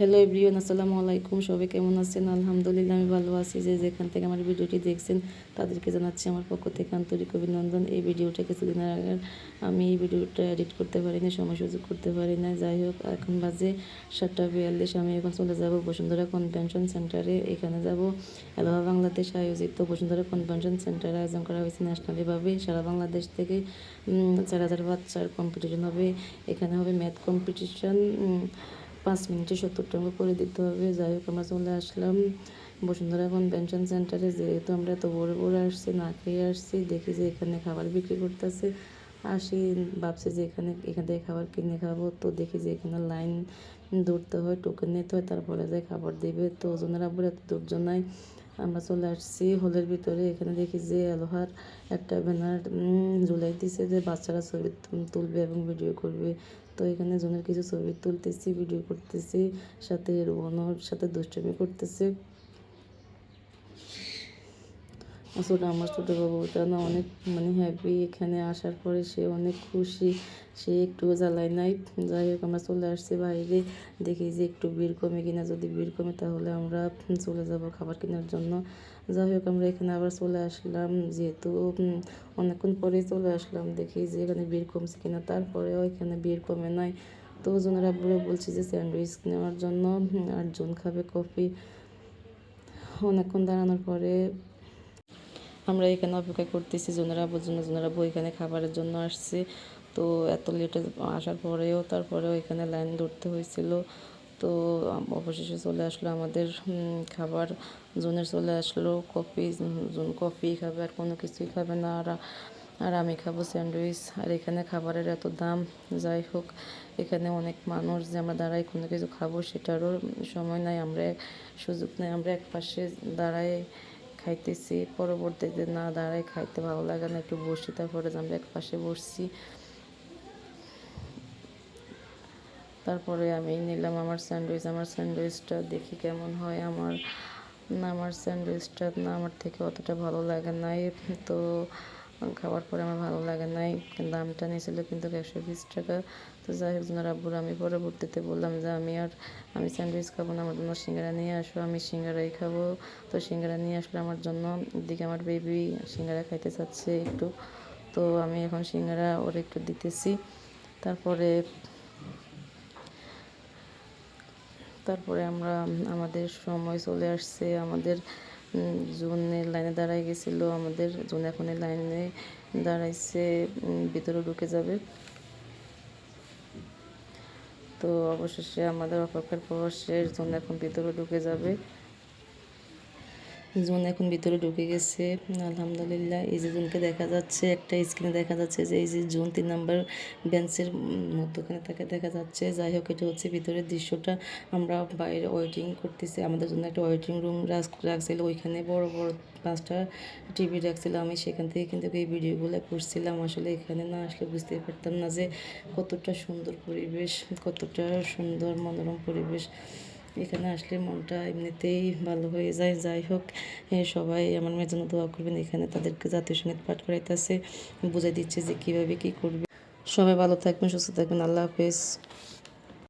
Hello everyone আসসালামু আলাইকুম। সবাই কেমন আছেন? আলহামদুলিল্লাহ, আমি ভালো আছি। যে যেখান থেকে আমার ভিডিওটি দেখছেন, তাদেরকে জানাচ্ছি আমার পক্ষ থেকে আন্তরিক অভিনন্দন। এই ভিডিওটা কিছুদিন আগে আমি এই ভিডিওটা এডিট করতে পারি না সময় সুযোগ করতে পারি না যাই হোক, এখন বাজে সাতটা বিয়াল্লিশ। আমি এখন চলে যাব বসুন্ধরা কনভেনশন সেন্টারে। এখানে যাব। এলাহা বাংলাদেশ আয়োজিত বসুন্ধরা কনভেনশন সেন্টারে আয়োজন করা হয়েছে ন্যাশনালিভাবে সারা বাংলাদেশ থেকে চার হাজার বাচ্চার কম্পিটিশন হবে। এখানে হবে ম্যাথ কম্পিটিশন পাঁচ মিনিটে সত্তর টাকা করে দিতে হবে। যাই হোক, আমরা চলে আসলাম। বসুন্ধরা এখন কনভেনশন সেন্টারে। যেহেতু আমরা এত বড় ভোরে আসছি, না খেয়ে আসছি, দেখি যে এখানে খাবার বিক্রি করতেছে। আসি, ভাবছি যে এখানে, এখান থেকে খাবার কিনে খাব। তো দেখি যে এখানে লাইন দৌড়তে হয় টোকেন নিতে হয়, তারপরে যে খাবার দেবে। তো ওজনের আবার এত দূর নাই আমরা চলে আসছি হলের ভিতরে। এখানে দেখি যে আলোহার একটা ব্যানার ঝুলাই দিছে যে বাচ্চারা ছবি তুলবে এবং ভিডিও করবে। তো এখানে জনের কিছু ছবি তুলতেছি ভিডিও করতেছি, সাথে রোহনর সাথে দুষ্টমি করতেছে। আসলে আমার ছোটো বাবুটা না অনেক মানে হ্যাপি এখানে আসার পরে সে অনেক খুশি সে একটু জ্বালায় নাই। যাই হোক আমরা চলে আসছি বাইরে দেখি যে একটু ভিড় কমে কিনা। যদি ভিড় কমে তাহলে আমরা চলে যাব খাবার কেনার জন্য। যাই হোক আমরা এখানে আবার চলে আসলাম যেহেতু অনেকক্ষণ পরেই চলে আসলাম। দেখি যে এখানে ভিড় কমছে কিনা। তারপরেও এখানে ভিড় কমে নাই। তো ওজনের আব্বুরে বলছি যে স্যান্ডউইচ নেওয়ার জন্য উম, আটজন খাবে কফি। অনেকক্ষণ দাঁড়ানোর পরে আমরা এখানে অপেক্ষা করতেছি, জোনারা জন্য জোনারা আব্বু এখানে খাবারের জন্য আসছে। তো এত লেটে আসার পরেও, তারপরেও এখানে লাইন ধরতে হয়েছিল। তো অবশেষে চলে আসলো আমাদের খাবার। জোনের চলে আসলো, কফি, জোন কফি খাবে, আর কোনো কিছুই খাবে না। আর আর আমি খাব স্যান্ডউইচ। আর এখানে খাবারের এত দাম, যাই হোক, এখানে অনেক মানুষ যে আমরা দাঁড়াই কোনো কিছু খাব সেটারও সময় নাই। আমরা সুযোগ নেই, আমরা এক পাশে দাঁড়াই খাইতেছি। পরবর্তীতে না, দাঁড়ায়, খাইতে ভালো লাগে না, একটু বসি। তারপরে আমরা এক পাশে বসছি। তারপরে আমি নিলাম আমার স্যান্ডউইচ। আমার স্যান্ডউইচটা দেখি কেমন হয়। আমার, না, আমার স্যান্ডউইচটা না, আমার থেকে অতটা ভালো লাগে নাই। তো খাওয়ার পরে আমার ভালো লাগে নাই। দামটা নিয়েছিল কিন্তু একশো বিশ টাকা। তো যাই হোক জনের আব্বুর আমি পরবর্তীতে বললাম যে, আমি আর, আমি স্যান্ডউইচ খাব না, আমার জন্য সিঙ্গারা নিয়ে আসো, আমি সিঙ্গারাই খাব। তো সিঙ্গারা নিয়ে আসলে আমার জন্য এদিকে আমার বেবি সিঙ্গারা খাইতে চাচ্ছে একটু। তো আমি এখন সিঙ্গারা ওর একটু দিতেছি। তারপরে তারপরে আমরা, আমাদের সময় চলে আসছে। আমাদের জুনের লাইনে দাঁড়ায় গেছিল আমাদের। জুন এখন লাইনে দাঁড়াইছে ভিতরে ঢুকে যাবে। তো অবশেষে আমাদের অপেক্ষার প্রবাসের শেষ জুন এখন ভিতরে ঢুকে যাবে। জুন এখন ভিতরে ঢুকে গেছে। আলহামদুলিল্লাহ, এই যে জুনকে দেখা যাচ্ছে, একটা স্ক্রিনে দেখা যাচ্ছে যে, এই যে জুন তিন নাম্বার বেঞ্চের মধ্যখানে তাকে দেখা যাচ্ছে। যাই হোক, এটা হচ্ছে ভিতরের দৃশ্যটা। আমরা বাইরে ওয়েটিং করতেছি। আমাদের জন্য একটা ওয়েটিং রুম রাখছিল। ওইখানে বড় বড় পাঁচটা টিভি রাখছিল। আমি সেখান থেকে কিন্তু এই ভিডিওগুলো করছিলাম। আসলে এখানে না আসলে বুঝতে পারতাম না যে কতটা সুন্দর পরিবেশ, কতটা সুন্দর মনোরম পরিবেশ। এখানে আসলে মনটা এমনিতেই ভালো হয়ে যায়। যাই হোক সবাই আমার মেয়ের জন্য দোয়া করবেন। এখানে তাদেরকে জাতীয় সংগীত পাঠ করাইতেছে। বুঝাই দিচ্ছে যে কীভাবে কী করবে। সবাই ভালো থাকবেন, সুস্থ থাকবেন। আল্লাহ হাফেজ।